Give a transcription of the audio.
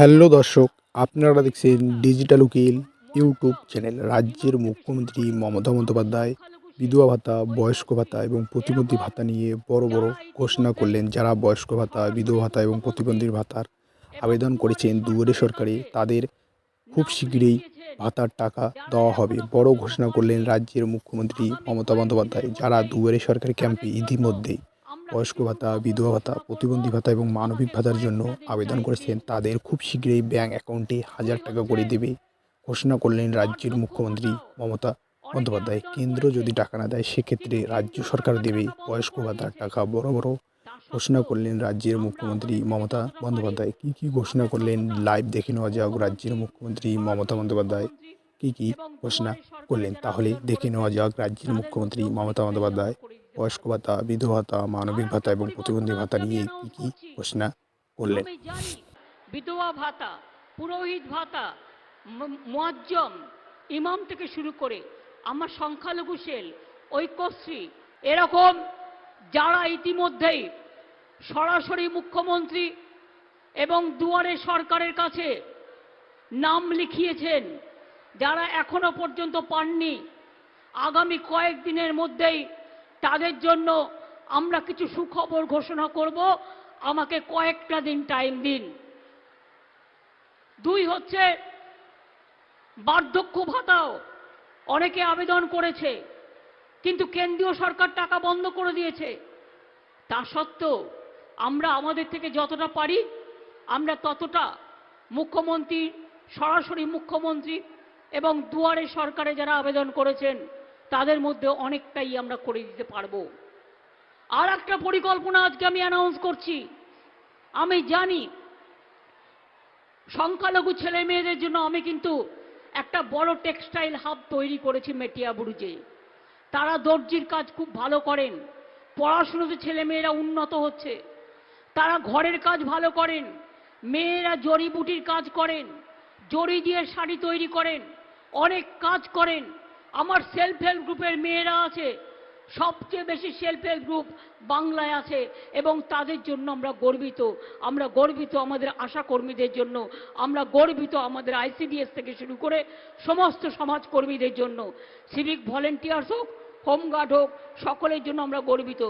Hello দর্শক, আপনারা দেখছেন ডিজিটাল উকিল ইউটিউব চ্যানেল রাজ্যের মুখ্যমন্ত্রী মমতা বন্দ্যোপাধ্যায়, বিধবা ভাতা, বয়স্ক ভাতা এবং প্রতিবন্ধী ভাতা নিয়ে বড় বড় ঘোষণা করলেন। যারা বয়স্ক ভাতা, বিধবা ভাতা এবং প্রতিবন্ধীর ভাতার আবেদন করেছেন দুয়ারে সরকারে, তাদের খুব শীঘ্রই ভাতার টাকা দেওয়া হবে। বড় ঘোষণা করলেন রাজ্যের মুখ্যমন্ত্রী মমতা বন্দ্যোপাধ্যায়। যারা দুয়ারে সরকারি ক্যাম্পে ইতিমধ্যেই বয়স্ক ভাতা, বিধবা ভাতা, প্রতিবন্ধী ভাতা এবং মানবিক ভাতার জন্য আবেদন করেছেন। তাদের খুব শীঘ্রই ব্যাংক অ্যাকাউন্টে হাজার টাকা করে দেবে ঘোষণা করলেন রাজ্যের মুখ্যমন্ত্রী মমতা বন্দ্যোপাধ্যায়। কেন্দ্র যদি টাকা না দেয়, সেক্ষেত্রে রাজ্য সরকার দেবে বয়স্ক ভাতার টাকা। বড় বড় ঘোষণা করলেন রাজ্যের মুখ্যমন্ত্রী মমতা বন্দ্যোপাধ্যায়। কী কী ঘোষণা করলেন লাইভ দেখে নেওয়া যাক। রাজ্যের মুখ্যমন্ত্রী মমতা বন্দ্যোপাধ্যায় কী কী ঘোষণা করলেন, তাহলে দেখে নেওয়া যাক। রাজ্যের মুখ্যমন্ত্রী মমতা বন্দ্যোপাধ্যায় বয়স্ক ভাতা, বিধবা ভাতা, মানবিক ভাতা এবং প্রতিবন্ধী ভাতা নিয়ে কী কী ঘোষণা করলেন? বিধবা ভাতা, পুরোহিত ভাতা মুয়াজ্জম, ইমাম থেকে শুরু করে আমার সংখ্যালঘু সেল, ঐক্যশ্রী, এরকম যারা ইতিমধ্যেই সরাসরি মুখ্যমন্ত্রী এবং দুয়ারে সরকারের কাছে নাম লিখিয়েছেন, যারা এখনও পর্যন্ত পাননি, আগামী কয়েকদিনের মধ্যেই তাদের জন্য আমরা কিছু সুখবর ঘোষণা করব। আমাকে কয়েকটা দিন টাইম দিন। দুই হচ্ছে, বার্ধক্য ভাতাও অনেকে আবেদন করেছে, কিন্তু কেন্দ্রীয় সরকার টাকা বন্ধ করে দিয়েছে। তা সত্ত্বেও আমরা আমাদের থেকে যতটা পারি, আমরা ততটা মুখ্যমন্ত্রী, সরাসরি মুখ্যমন্ত্রী এবং দুয়ারে সরকারে যারা আবেদন করেছেন তাদের মধ্যে অনেকটাই আমরা করে দিতে পারব। আর একটা পরিকল্পনা আজকে আমি অ্যানাউন্স করছি। আমি জানি সংখ্যালঘু ছেলে মেয়েদের জন্য আমি কিন্তু একটা বড় টেক্সটাইল হাব তৈরি করেছি মেটিয়াবুরুজে তারা দর্জির কাজ খুব ভালো করেন। পড়াশুনোতে ছেলে মেয়েরা উন্নত হচ্ছে। তারা ঘরের কাজ ভালো করেন। মেয়েরা জড়িবুটির কাজ করেন। জড়ি দিয়ে শাড়ি তৈরি করেন। অনেক কাজ করেন। আমার সেলফ হেল্প গ্রুপের মেয়েরা আছে, সবচেয়ে বেশি সেলফ হেল্প গ্রুপ বাংলায় আছে এবং তাদের জন্য আমরা গর্বিত। আমরা গর্বিত আমাদের আশা কর্মীদের জন্য, আমরা গর্বিত আমাদের আইসিডিএস থেকে শুরু করে সমস্ত সমাজকর্মীদের জন্য। সিভিক ভলেন্টিয়ার্স হোক হোমগার্ড হোক, সকলের জন্য আমরা গর্বিত।